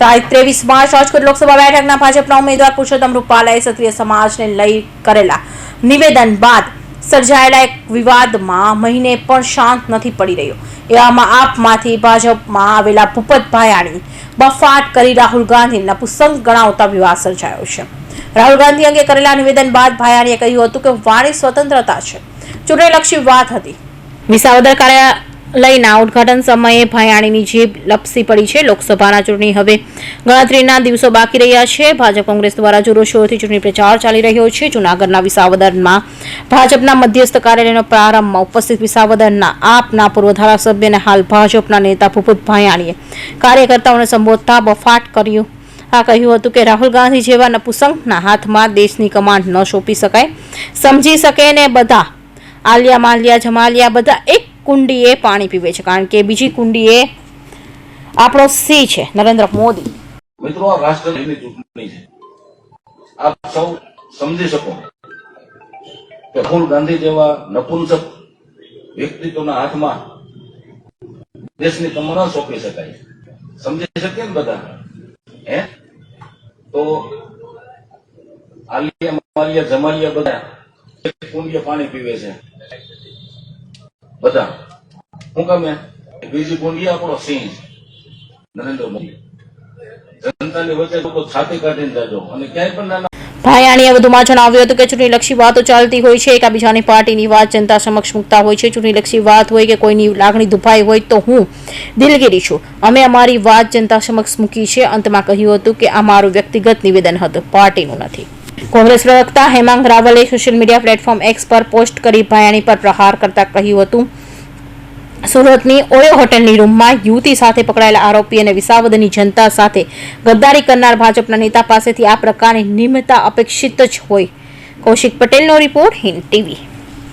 તારીખ ત્રેવીસ માર્ચ રાજકોટ લોકસભા બેઠકના ભાજપના ઉમેદવાર પુરુષોત્તમ રૂપાલાએ ક્ષત્રિય સમાજને લઈ કરેલા નિવેદન બાદ સર્જાયેલા એક વિવાદમાં મહિને પણ શાંત નથી પડી રહ્યો. એવામાં આપમાંથી ભાજપમાં આવેલા ભૂપતભાઈ ભાયાણી, બફાટ કરી રાહુલ ગાંધીના પુસંગ ગણાવતા વિવાદ સર્જાયો છે. રાહુલ ગાંધી અંગે કરેલા નિવેદન બાદ ભાયાણીએ કહ્યું હતું કે વાણી સ્વતંત્રતા છે. ચૂંટણીલક્ષી વાત હતી. વિસાવદર કાર્યાલયના ઉદઘાટન સમયે ભાયાણીની જીભ લપસી પડી છે લોકસભાના ચૂંટણી હવે. ગણતરીના દિવસો બાકી રહ્યા છે. ભાજપ કોંગ્રેસ દ્વારા જોરોશોરથી ચૂંટણી પ્રચાર ચાલી રહ્યો છે. જૂનાગઢના વિસાવદરમાં ભાજપના મધ્યસ્થ કાર્યાલયનો પ્રારંભમાં ઉપસ્થિત વિસાવદરના આપના પૂર્વ ધારાસભ્ય અને હાલ ભાજપના નેતા ભૂપત ભાયાણીએ કાર્યકર્તાઓને સંબોધતા બફાટ કર્યું. આ કહ્યું હતું કે રાહુલ ગાંધી જેવા નપુસંગના હાથમાં દેશની કમાન્ડ ન સોંપી શકાય. સમજી શકે ને બધા. આલિયા માલિયા જમાલિયા બધા એક કુંડીએ પાણી પીવે છે કારણ કે બીજી કુંડીએ આપણો સી છે, નરેન્દ્ર મોદી. મિત્રો રાષ્ટ્રની ચૂંટણી છે. આપ સૌ સમજી શકો કે રાહુલ ગાંધી જેવા નપુંસક વ્યક્તિત્વના હાથમાં દેશની કમરા સોંપી શકાય સમજી શકીએ ને બધા? હે? તો આલિયા માલિયા જમાલિયા બધા કુંડીએ પાણી પીવે છે. બધા હું ગમે બીજી ગુંડી આપણો સિંહ નરેન્દ્ર મોદી જનતાની વચ્ચે લોકો છાતી કાઢીને જાજો અને ક્યાંય પણ નાના ભાયાણીએ વધુમાં જણાવ્યું હતું કે ચૂંટણીલક્ષી વાતો ચાલતી હોય છે એકાબીજાની પાર્ટીની વાત, જનતા સમક્ષ મૂકતા હોય છે. ચૂંટણીલક્ષી વાત હોય કે કોઈની લાગણી દુભાઈ હોય તો હું દિલગીરી છું. અમે અમારી વાત જનતા સમક્ષ મૂકી છે. અંતમાં કહ્યું હતું કે આ મારું વ્યક્તિગત નિવેદન હતું, પાર્ટીનું નથી. કોંગ્રેસ પ્રવક્તા હેમાંગ રાવલે સોશિયલ મીડિયા પ્લેટફોર્મ એક્સ પર પોસ્ટ કરી ભયાણી પર પ્રહાર કરતા કહ્યું હતું. સુરતની ઓયો હોટેલની રૂમમાં યુવતી સાથે પકડાયેલા આરોપી અને વિસાવદની જનતા સાથે ગદ્દારી કરનાર ભાજપના નેતા પાસેથી આ પ્રકારની નિમ્નતા અપેક્ષિત જ હોય. કૌશિક પટેલનો રિપોર્ટ હિન્દ ટીવી.